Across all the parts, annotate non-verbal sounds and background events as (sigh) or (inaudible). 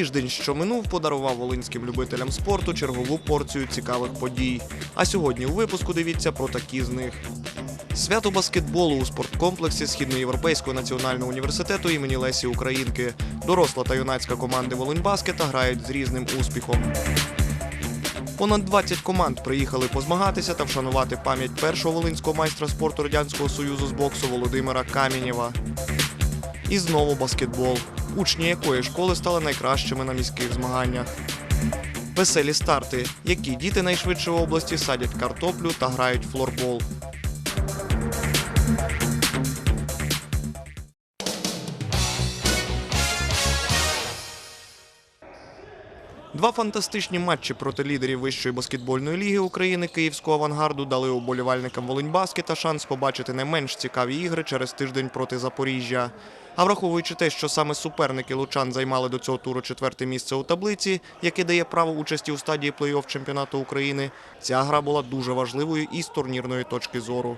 Тиждень, що минув, подарував волинським любителям спорту чергову порцію цікавих подій. А сьогодні у випуску дивіться про такі з них. Свято баскетболу у спорткомплексі Східноєвропейського національного університету імені Лесі Українки. Доросла та юнацька команди Волиньбаскета грають з різним успіхом. Понад 20 команд приїхали позмагатися та вшанувати пам'ять першого волинського майстра спорту Радянського Союзу з боксу Володимира Камінєва. І знову баскетбол, учні якої школи стали найкращими на міських змаганнях. Веселі старти, які діти найшвидше в області садять картоплю та грають флорбол. Два фантастичні матчі проти лідерів вищої баскетбольної ліги України Київського авангарду дали уболівальникам Волиньбаскета шанс побачити не менш цікаві ігри через тиждень проти Запоріжжя. А враховуючи те, що саме суперники Лучан займали до цього туру четверте місце у таблиці, яке дає право участі у стадії плей-офф чемпіонату України, ця гра була дуже важливою і з турнірної точки зору.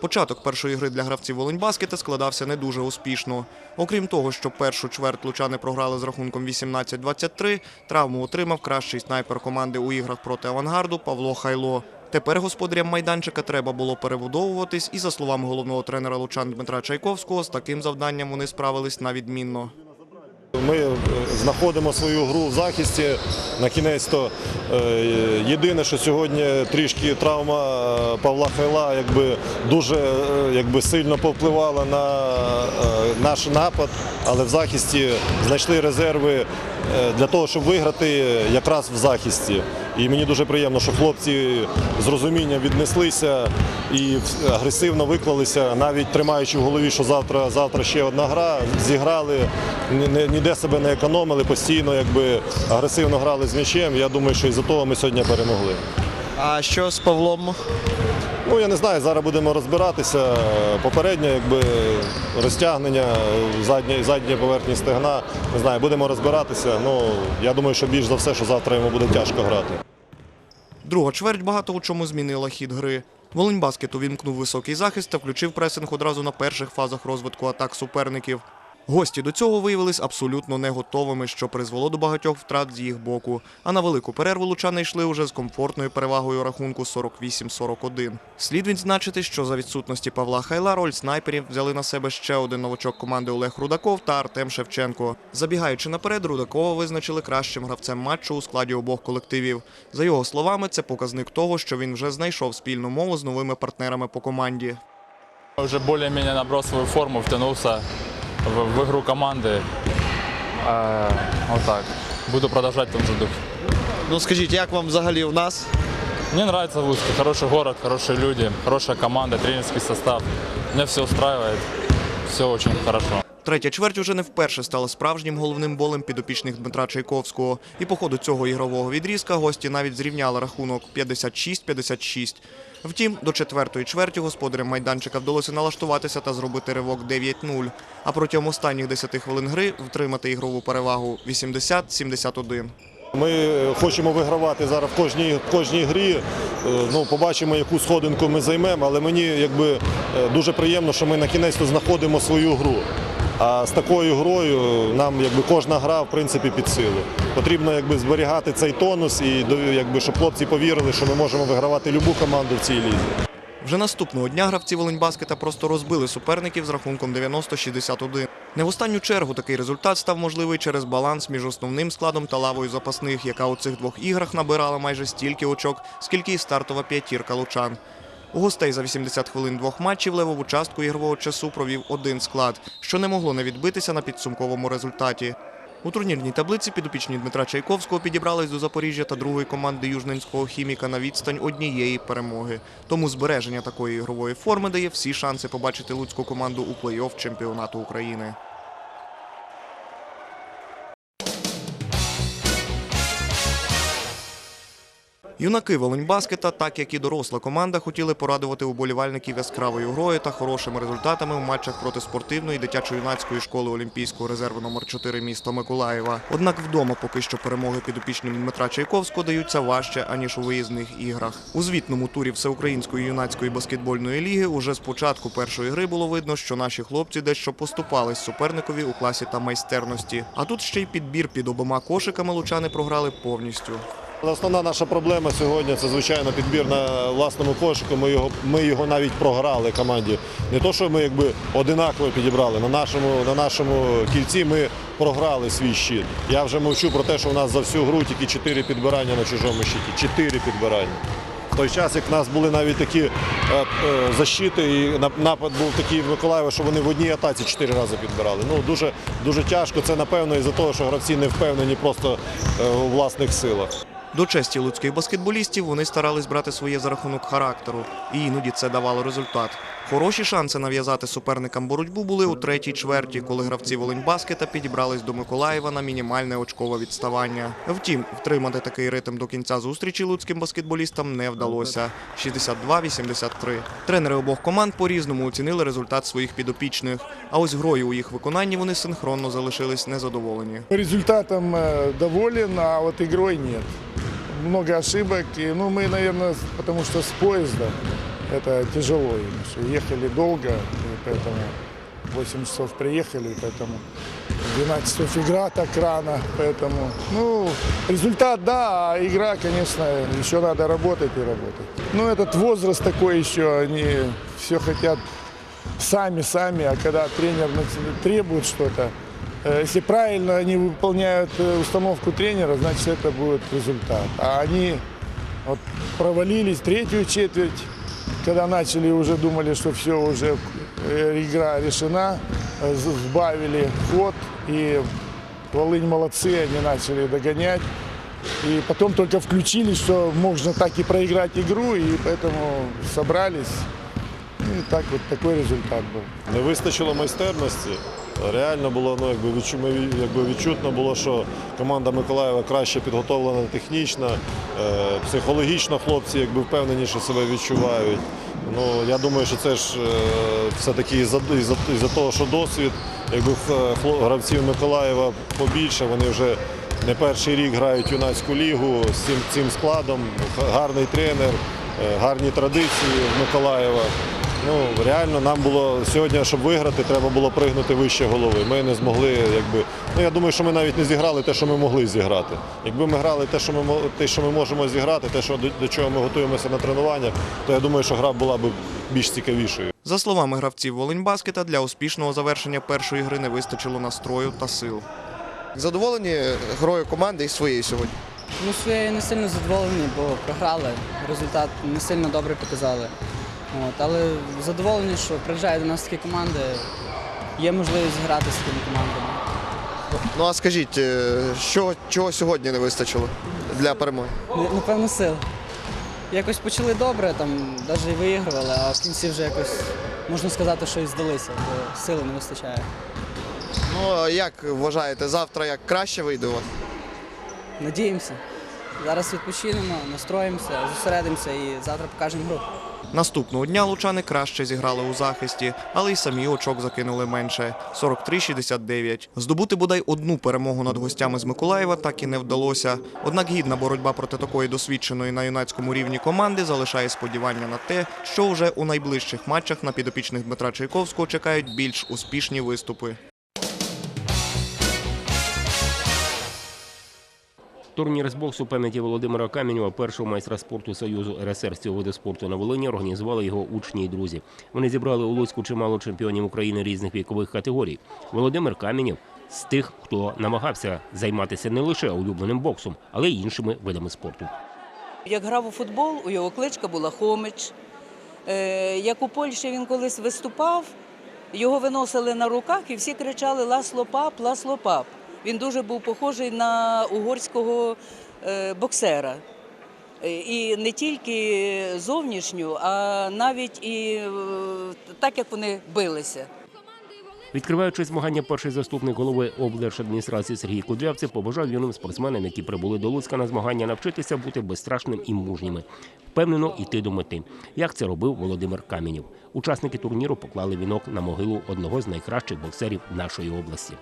Початок першої гри для гравців Волиньбаскета складався не дуже успішно. Окрім того, що першу чверть лучани програли з рахунком 18-23, травму отримав кращий снайпер команди у іграх проти авангарду Павло Хайло. Тепер господарям майданчика треба було перебудовуватись, і за словами головного тренера Лучан Дмитра Чайковського, з таким завданням вони справились на відмінно. Ми е, знаходимо свою гру в захисті. На кінець то е, єдине, що сьогодні трішки травма е, Павла Хайла якби дуже якби сильно повпливала на наш напад, але в захисті знайшли резерви для того, щоб виграти якраз в захисті. І мені дуже приємно, що хлопці з розумінням віднеслися і агресивно виклалися, навіть тримаючи в голові, що завтра, завтра ще одна гра, зіграли, ні- ні- ніде себе не економили, постійно якби агресивно грали з м'ячем. Я думаю, що із-за того ми сьогодні перемогли. А що з Павлом? Ну я не знаю, зараз будемо розбиратися. Попереднє якби розтягнення задньої задньої поверхні стегна. Не знаю, будемо розбиратися. Ну я думаю, що більш за все, що завтра йому буде тяжко грати. Друга чверть багато у чому змінила хід гри. Волиньбаскет увімкнув високий захист та включив пресинг одразу на перших фазах розвитку атак суперників. Гості до цього виявились абсолютно не готовими, що призвело до багатьох втрат з їх боку. А на велику перерву лучани йшли уже з комфортною перевагою рахунку 48-41. Слід відзначити, що за відсутності Павла Хайла роль снайперів взяли на себе ще один новачок команди Олег Рудаков та Артем Шевченко. Забігаючи наперед, Рудакова визначили кращим гравцем матчу у складі обох колективів. За його словами, це показник того, що він вже знайшов спільну мову з новими партнерами по команді. Уже более-менее набрал свою форму, втянулся в, в игру команды. Э, вот так. Буду продолжать в том же духе. Ну скажіть, як вам взагалі у нас? Мне нравится Луцк, хороший город, хорошие люди, хорошая команда, тренерский состав. Меня все устраивает, все очень хорошо. Третя чверть уже не вперше стала справжнім головним болем підопічних Дмитра Чайковського. І по ходу цього ігрового відрізка гості навіть зрівняли рахунок 56-56. Втім, до четвертої чверті господарям майданчика вдалося налаштуватися та зробити ривок 9-0. А протягом останніх 10 хвилин гри втримати ігрову перевагу 80-71. Ми е, хочемо вигравати зараз в кожній, в кожній грі. Е, Ну, побачимо, яку сходинку ми займемо, але мені якби е, дуже приємно, що ми на кінець знаходимо свою гру. А з такою грою нам якби кожна гра в принципі під силу. Потрібно якби зберігати цей тонус і якби, щоб хлопці повірили, що ми можемо вигравати будь-яку команду в цій лізі. Вже наступного дня гравці Волиньбаскета просто розбили суперників з рахунком 90-61. Не в останню чергу такий результат став можливий через баланс між основним складом та лавою запасних, яка у цих двох іграх набирала майже стільки очок, скільки і стартова п'ятірка лучан. У гостей за 80 хвилин двох матчів левову частку ігрового часу провів один склад, що не могло не відбитися на підсумковому результаті. У турнірній таблиці підопічні Дмитра Чайковського підібрались до Запоріжжя та другої команди южненського хіміка на відстань однієї перемоги. Тому збереження такої ігрової форми дає всі шанси побачити луцьку команду у плей-офф чемпіонату України. Юнаки Волиньбаскета, так як і доросла команда, хотіли порадувати уболівальників яскравою грою та хорошими результатами в матчах проти спортивної дитячо-юнацької школи Олімпійського резерву номер 4 міста Миколаєва. Однак вдома поки що перемоги підопічним Дмитра Чайковського даються важче аніж у виїзних іграх. У звітному турі Всеукраїнської юнацької баскетбольної ліги уже з початку першої гри було видно, що наші хлопці дещо поступались суперникові у класі та майстерності. А тут ще й підбір під обома кошиками лучани програли повністю. Основна наша проблема сьогодні це звичайно підбір на власному кошику. Ми його, ми його навіть програли команді. Не то, що ми якби одинаково підібрали. На нашому, на нашому кільці ми програли свій щит. Я вже мовчу про те, що у нас за всю гру тільки 4 підбирання на чужому щиті. 4 підбирання. В той час, як в нас були навіть такі е, е, защити, і напад був такий в Миколаєва, що вони в одній атаці 4 рази підбирали. Ну дуже, дуже тяжко. Це напевно із-за того, що гравці не впевнені просто е, у власних силах. До честі луцьких баскетболістів вони старались брати своє за рахунок характеру, і іноді це давало результат. Хороші шанси нав'язати суперникам боротьбу були у третій чверті, коли гравці Волиньбаскета підібрались до Миколаєва на мінімальне очкове відставання. Втім, втримати такий ритм до кінця зустрічі луцьким баскетболістам не вдалося. 62-83. Тренери обох команд по-різному оцінили результат своїх підопічних. А ось грою у їх виконанні вони синхронно залишились незадоволені. Результатом э, доволен, а вот игрой нет. Много ошибок. И, ну, мы, наверное, потому что с поезда это тяжело Ехали долго, и поэтому 8 часов приехали, поэтому 12 часов игра так рано, поэтому, ну, результат, да, а игра, конечно, еще надо работать и работать. Ну, этот возраст такой еще, они все хотят сами-сами, а когда тренер требует что-то, если правильно они выполняют э, установку тренера, значит это будет результат. А они вот провалились третью четверть, когда начали уже думали, что все уже э, игра решена, э, сбавили ход и Волынь молодцы, они начали догонять. И потом только включились, что можно так и проиграть игру, и поэтому собрались. И так вот такой результат был. Не вистачило майстерності. Реально було ну, якби, якби відчутно було, що команда Миколаєва краще підготовлена технічно, е, психологічно хлопці якби впевненіше себе відчувають. Ну, я думаю, що це ж е, все-таки із-за, із-за того, що досвід, якби гравців Миколаєва побільше, вони вже не перший рік грають юнацьку лігу з цим, цим складом, гарний тренер, е, гарні традиції в Миколаєва. Ну, реально нам було сьогодні, щоб виграти, треба було пригнути вище голови. Ми не змогли, якби. Ну я думаю, що ми навіть не зіграли те, що ми могли зіграти. Якби ми грали те, що ми те, що ми можемо зіграти, те, що до, до чого ми готуємося на тренування, то я думаю, що гра була б більш цікавішою. За словами гравців Волиньбаскета, для успішного завершення першої гри не вистачило настрою та сил. Задоволені грою команди і своєю сьогодні. Ну, своєю не сильно задоволені, бо програли. Результат не сильно добре показали. От, але задоволені, що приїжджають до нас такі команди. Є можливість грати з такими командами. Ну а скажіть, е, що, чого сьогодні не вистачило для перемоги? Напевно, сил. Якось почали добре, там навіть і виігрували, а в кінці вже якось можна сказати, що і здалися, бо сили не вистачає. Ну а як вважаєте, завтра як краще вийде у вас? Надіємося. Зараз відпочинемо, настроїмося, зосередимося і завтра покажемо гру. Наступного дня лучани краще зіграли у захисті, але й самі очок закинули менше 43-69. Здобути бодай одну перемогу над гостями з Миколаєва так і не вдалося. Однак гідна боротьба проти такої досвідченої на юнацькому рівні команди залишає сподівання на те, що вже у найближчих матчах на підопічних Дмитра Чайковського чекають більш успішні виступи. Турнір з боксу пам'яті Володимира Каменєва, першого майстра спорту Союзу РСР з цього виду спорту на Волині, організували його учні і друзі. Вони зібрали у Луцьку чимало чемпіонів України різних вікових категорій. Володимир Каменєв з тих, хто намагався займатися не лише улюбленим боксом, але й іншими видами спорту. Як грав у футбол, у його кличка була Хомич. Е, Як у Польщі він колись виступав, його виносили на руках і всі кричали Ласло пап, Ласло пап. Він дуже був похожий на угорського е, боксера. І не тільки зовнішню, а навіть і е, так, як вони билися. Відкриваючи змагання, перший заступник голови облдержадміністрації Сергій Кудрявцев побажав юним спортсменам, які прибули до Луцька на змагання, навчитися бути безстрашним і мужніми, впевнено йти до мети, як це робив Володимир Камінів. Учасники турніру поклали вінок на могилу одного з найкращих боксерів нашої області.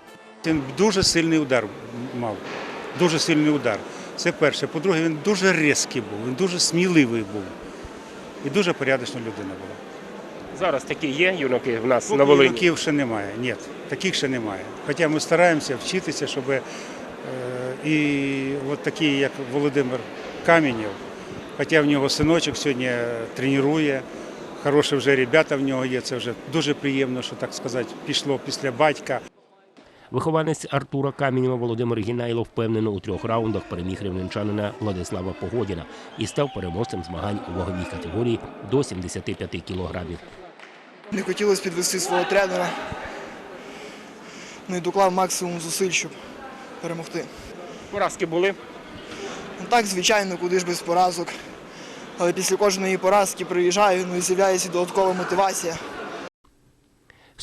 Він дуже сильний удар мав. Дуже сильний удар. Це перше. По-друге, він дуже різкий був, він дуже сміливий був. І дуже порядочна людина була. Зараз такі є юнаки в нас Поки юнаків ще немає. Ні, таких ще немає. Хоча ми стараємося вчитися, щоб е, і от такі, як Володимир Каменєв, хоча в нього синочок сьогодні тренує, хороші вже ребята в нього є. Це вже дуже приємно, що так сказати, пішло після батька. Вихованець Артура Камінєва Володимир Гінайло впевнено у трьох раундах переміг рівненчанина Владислава Погодіна і став переможцем змагань у ваговій категорії до 75 кілограмів. Не хотілося підвести свого тренера. Ну і доклав максимум зусиль, щоб перемогти. Поразки були. Ну так, звичайно, куди ж без поразок. Але після кожної поразки приїжджаю, ну і з'являється додаткова мотивація.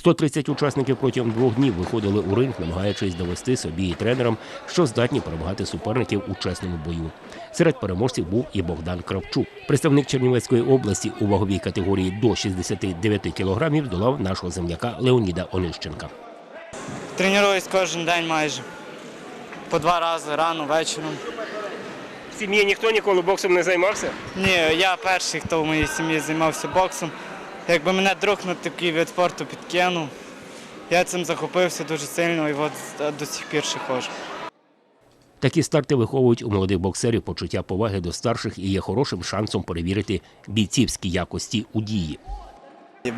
130 учасників протягом двох днів виходили у ринг, намагаючись довести собі і тренерам, що здатні перемагати суперників у чесному бою. Серед переможців був і Богдан Кравчук. Представник Чернівецької області у ваговій категорії до 69 кілограмів долав нашого земляка Леоніда Онищенка. Тренуюсь кожен день майже. По два рази рано, вечором. В сім'ї ніхто ніколи боксом не займався. Ні, я перший, хто в моїй сім'ї займався боксом. Якби мене друг на такий вид спорту підкинув, я цим захопився дуже сильно і от до сих пір ще ходжу. Такі старти виховують у молодих боксерів почуття поваги до старших і є хорошим шансом перевірити бійцівські якості у дії.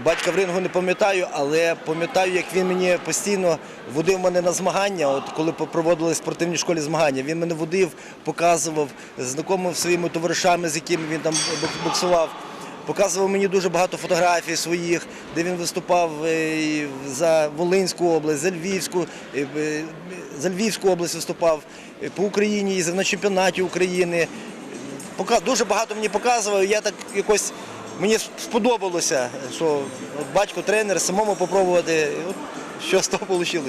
Батька в рингу не пам'ятаю, але пам'ятаю, як він мені постійно водив мене на змагання. От коли проводили в спортивній школі змагання, він мене водив, показував, знайомив своїми товаришами, з якими він там боксував. Показував мені дуже багато фотографій своїх, де він виступав е, за Волинську область, за Львівську, е, е, за Львівську область виступав, по Україні їздив на чемпіонаті України. Дуже багато мені показував. Я так якось мені сподобалося, що батько тренер самому попробувати. От що з того вийшло.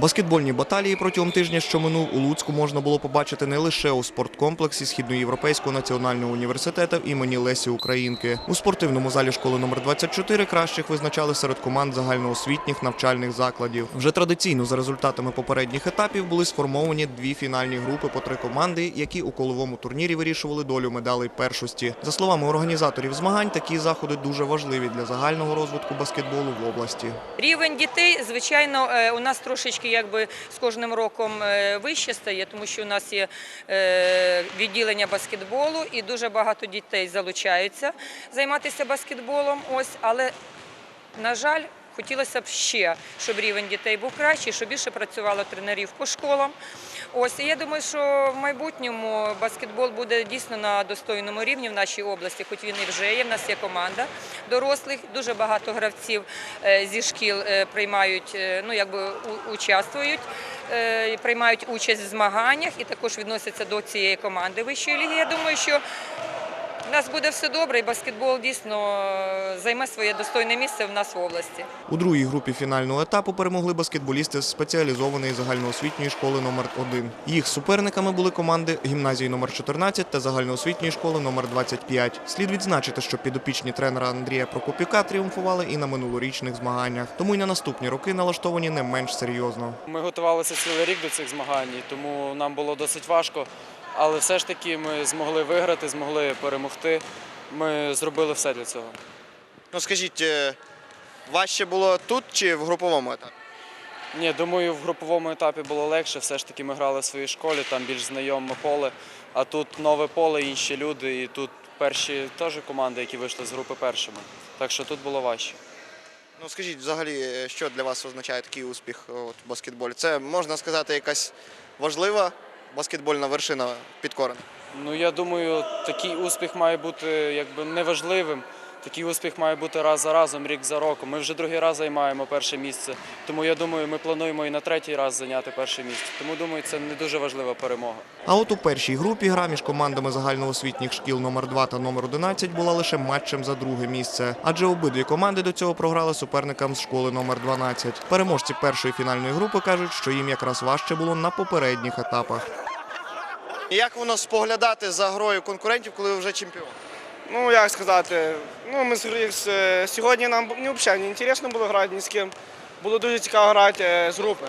Баскетбольні баталії протягом тижня, що минув у Луцьку, можна було побачити не лише у спорткомплексі Східноєвропейського національного університету імені Лесі Українки. У спортивному залі школи номер 24 кращих визначали серед команд загальноосвітніх навчальних закладів. Вже традиційно за результатами попередніх етапів були сформовані дві фінальні групи по три команди, які у коловому турнірі вирішували долю медалей першості. За словами організаторів змагань, такі заходи дуже важливі для загального розвитку баскетболу в області. Рівень дітей, звичайно, е, у нас трошечки якби з кожним роком е, вище стає, тому що у нас є е, відділення баскетболу і дуже багато дітей залучаються займатися баскетболом. Ось, але на жаль. Хотілося б ще, щоб рівень дітей був кращий, щоб більше працювало тренерів по школам. Ось я думаю, що в майбутньому баскетбол буде дійсно на достойному рівні в нашій області, хоч він і вже є. В нас є команда дорослих, дуже багато гравців е, зі шкіл е, приймають, е, ну якби участвують, приймають участь в змаганнях і також відносяться до цієї команди вищої ліги. Я думаю, що у нас буде все добре, і баскетбол дійсно е, займе своє достойне місце в нас в області. У другій групі фінального етапу перемогли баскетболісти з спеціалізованої загальноосвітньої школи номер 1 Їх суперниками були команди гімназії номер 14 та загальноосвітньої школи номер 25 Слід відзначити, що підопічні тренера Андрія Прокопюка тріумфували і на минулорічних змаганнях, тому й на наступні роки налаштовані не менш серйозно. Ми готувалися цілий рік до цих змагань, тому нам було досить важко. Але все ж таки ми змогли виграти, змогли перемогти. Ми зробили все для цього. Ну скажіть, е, важче було тут чи в груповому етапі? Ні, думаю, в груповому етапі було легше. Все ж таки ми грали в своїй школі, там більш знайоме поле. А тут нове поле, інші люди, і тут перші теж команди, які вийшли з групи першими. Так що тут було важче. Ну скажіть, взагалі, е, що для вас означає такий успіх от, в баскетболі? Це можна сказати якась важлива баскетбольна вершина підкорена. Ну я думаю, такий успіх має бути якби неважливим. Такий успіх має бути раз за разом, рік за роком. Ми вже другий раз займаємо перше місце. Тому я думаю, ми плануємо і на третій раз зайняти перше місце. Тому думаю, це не дуже важлива перемога. А от у першій групі гра між командами загальноосвітніх шкіл номер 2 та номер 11 була лише матчем за друге місце, адже обидві команди до цього програли суперникам з школи номер 12. Переможці першої фінальної групи кажуть, що їм якраз важче було на попередніх етапах. Як воно споглядати за грою конкурентів, коли ви вже чемпіон? Ну, як сказати, ну, ми з- сьогодні нам ну, взагалі не інтересно було грати ні з ким. Було дуже цікаво грати е, з групи.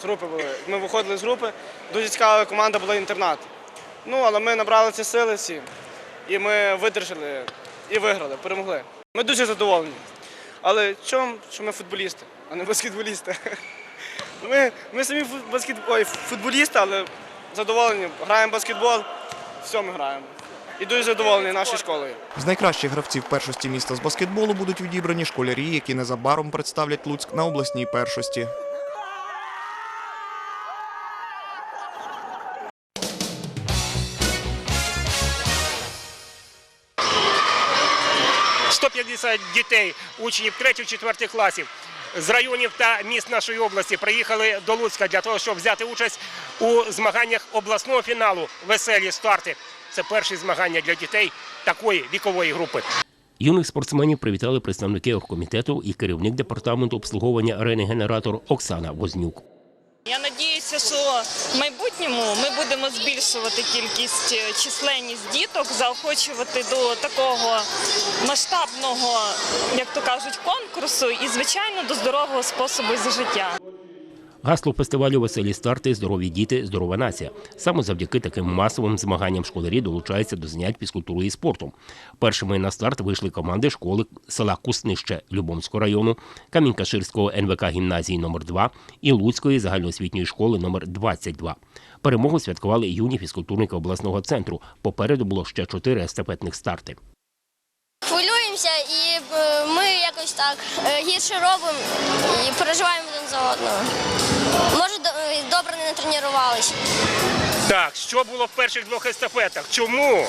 З групи були. Ми виходили з групи, дуже цікава команда була інтернат. Ну, але ми набрали ці сили всі. І ми видержали і виграли, перемогли. Ми дуже задоволені. Але чому, що ми футболісти, а не баскетболісти? (laughs) Ми, ми самі баскет... Ой, футболісти, але задоволені. Граємо баскетбол, все ми граємо. І дуже задоволені нашою школою. З найкращих гравців першості міста з баскетболу будуть відібрані школярі, які незабаром представлять Луцьк на обласній першості. – 150 дітей, учнів 3-4 класів з районів та міст нашої області приїхали до Луцька для того, щоб взяти участь у змаганнях обласного фіналу «Веселі старти». Це перші змагання для дітей такої вікової групи. Юних спортсменів привітали представники оргкомітету і керівник департаменту обслуговування арени генератор Оксана Вознюк. Я надіюся, що в майбутньому ми будемо збільшувати кількість е, численність діток, заохочувати до такого масштабного, як то кажуть, конкурсу і, звичайно, до здорового способу життя. Гасло фестивалю Веселі старти здорові діти, здорова нація. Саме завдяки таким масовим змаганням школярі долучаються до занять фізкультурою і спортом. Першими на старт вийшли команди школи села Куснище Любомського району, Камінь-Каширського НВК гімназії номер 2 і Луцької загальноосвітньої школи номер 22. Перемогу святкували юні фізкультурники обласного центру. Попереду було ще чотири естафетних старти. Хвилюємося і ми так е, гірше робимо і переживаємо один за одного. Може, е, добре не тренувалися. Так, що було в перших двох естафетах? Чому?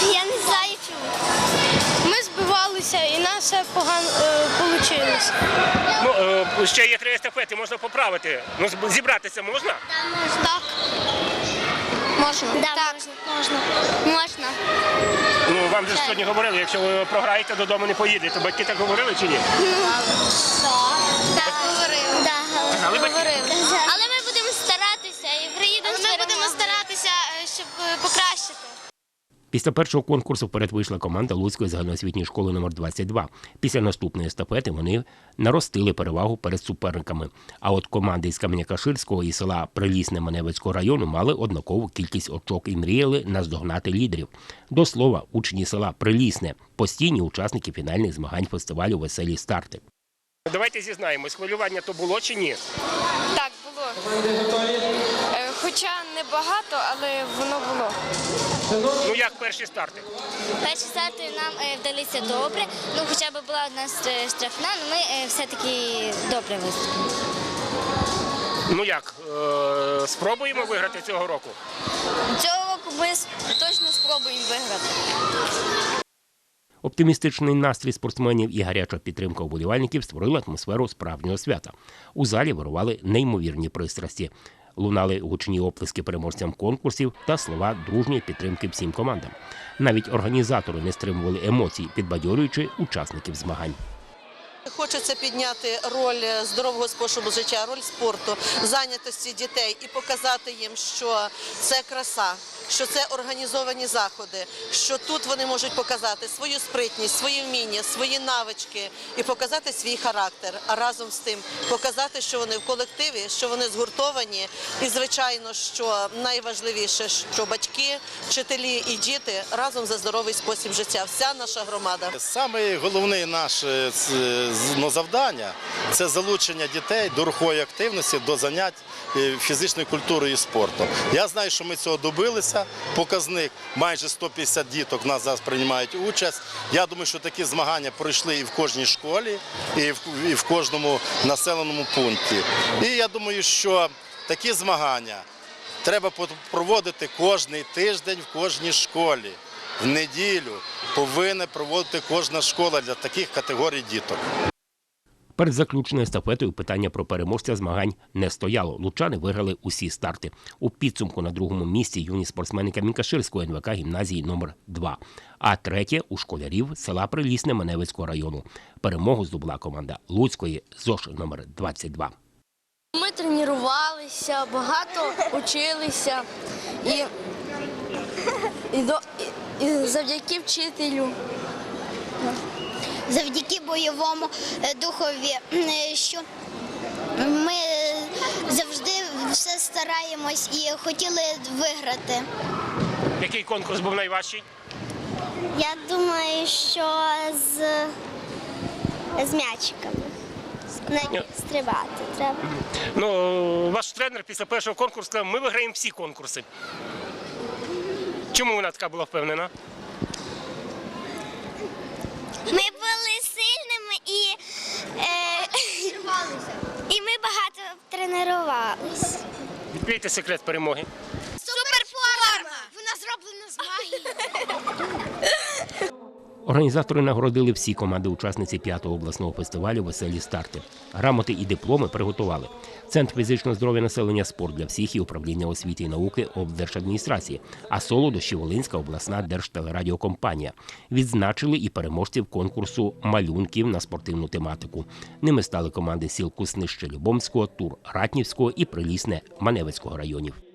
Я не знаю чому. Ми збивалися і нас все погано вийшло. Ну, е, ще є три естафети, можна поправити. Ну, зібратися можна? Так. Можна. так. Можна. Можна. Ну, вам же сьогодні говорили, якщо ви програєте, додому не поїдете. Батьки так говорили чи ні? Так, говорили. Але говорили. Але ми будемо старатися і приїдемо. Ми будемо старатися, щоб покращити. Після першого конкурсу вперед вийшла команда Луцької загальноосвітньої школи номер 22. Після наступної естафети вони наростили перевагу перед суперниками. А от команди із Кам'яка-Ширського і села Прилісне Маневицького району мали однакову кількість очок і мріяли наздогнати лідерів. До слова, учні села Прилісне постійні учасники фінальних змагань фестивалю Веселі старти. Давайте зізнаємось, хвилювання то було чи ні? Так, було. Хоча не багато, але воно було. Ну як перші старти? Перші старти нам е, вдалися добре. Ну, хоча б була одна стр- штрафна, але ми е, все-таки добре виступили. Ну як, е- спробуємо виграти цього року? Цього року ми точно спробуємо виграти. Оптимістичний настрій спортсменів і гаряча підтримка вболівальників створили атмосферу справжнього свята. У залі вирували неймовірні пристрасті. Лунали гучні оплески переможцям конкурсів та слова дружньої підтримки всім командам. Навіть організатори не стримували емоцій, підбадьорюючи учасників змагань. Хочеться підняти роль здорового способу життя, роль спорту, зайнятості дітей і показати їм, що це краса, що це організовані заходи, що тут вони можуть показати свою спритність, свої вміння, свої навички і показати свій характер. А разом з тим показати, що вони в колективі, що вони згуртовані. І звичайно, що найважливіше, що батьки, вчителі і діти разом за здоровий спосіб життя. Вся наша громада. Саме головне наше ц- з- ну, завдання це залучення дітей до рухової активності, до занять е, фізичною культурою і спортом. Я знаю, що ми цього добилися. Показник майже 150 діток нас зараз приймають участь. Я думаю, що такі змагання пройшли і в кожній школі, і в, і в кожному населеному пункті. І я думаю, що такі змагання треба проводити кожний тиждень в кожній школі. В неділю повинна проводити кожна школа для таких категорій діток. Перед заключною естафетою питання про переможця змагань не стояло. Лучани виграли усі старти. У підсумку на другому місці юні спортсмени Камінкаширської НВК гімназії номер 2 а третє у школярів села Прилісне Маневицького району. Перемогу здобула команда Луцької ЗОШ номер 22. Ми тренувалися, багато училися і, і, до, і завдяки вчителю. завдяки бойовому е, духові, е, що ми завжди все стараємось і хотіли виграти. Який конкурс був найважчий? Я думаю, що з, з м'ячиками стрибати треба. Ну, ваш тренер після першого конкурсу сказав, ми виграємо всі конкурси. Чому вона така була впевнена? Ми були сильними і, е, і ми багато тренувалися. Відкрийте секрет перемоги. Суперформа! Вона зроблена з магії. Організатори нагородили всі команди-учасниці п'ятого обласного фестивалю Веселі старти. Грамоти і дипломи приготували. Центр фізичного здоров'я населення спорт для всіх і управління освіти і науки облдержадміністрації, а солодощі Волинська обласна держтелерадіокомпанія. Відзначили і переможців конкурсу малюнків на спортивну тематику. Ними стали команди сіл Куснище Любомського, Тур Ратнівського і Прилісне Маневицького районів.